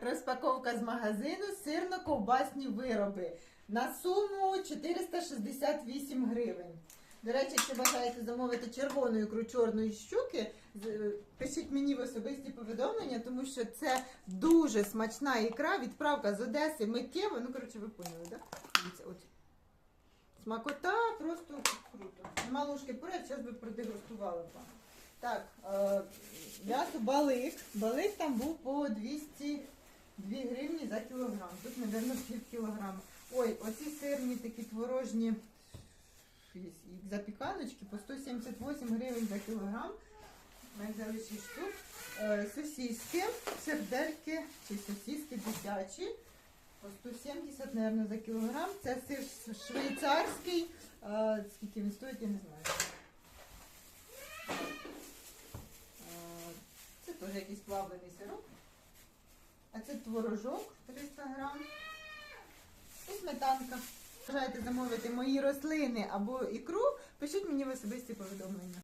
Розпаковка з магазину сирно-ковбасні вироби на суму 468 гривень. До речі, якщо бажаєте замовити червону ікру чорної щуки, пишіть мені в особисті повідомлення, тому що це дуже смачна ікра, відправка з Одеси миттєво. Ну, коротше, ви поняли, так? Дивіться, от. Смакота просто круто. Нема ложки поряд, зараз би продегустували вам. Так, е, м'ясо балик. Балик там був по 202 гривні за кілограм. Тут, мабуть, пів кілограма. Ой, оці сирні такі творожні запіканочки по 178 гривень за кілограм. Ми взяли 6 штук. Е, сосиски, сердельки чи сосиски дитячі. По 170, мабуть, за кілограм. Це сир швейцарський. Е, скільки він стоїть, я не знаю. Е, Це теж якийсь плавлений сироп. Творожок 300 грам. І сметанка. Бажаєте замовити мої рослини або ікру, пишіть мені в особисті повідомлення.